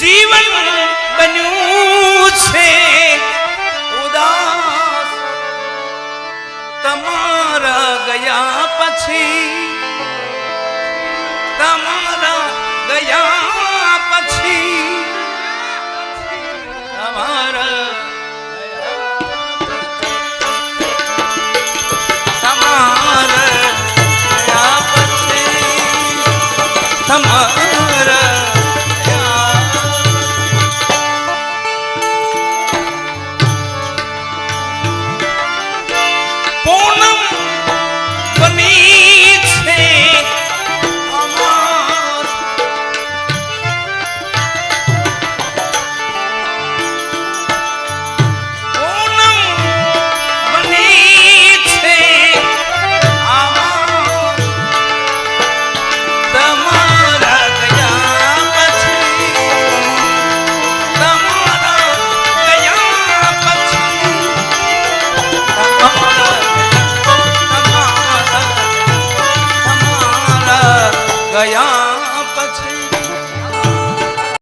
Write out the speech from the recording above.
જીવન બન્યું છે. ઉદાસ તમારા ગયા પછી તમારા ગયા પછી તમારા તમારા போன ગયા પછી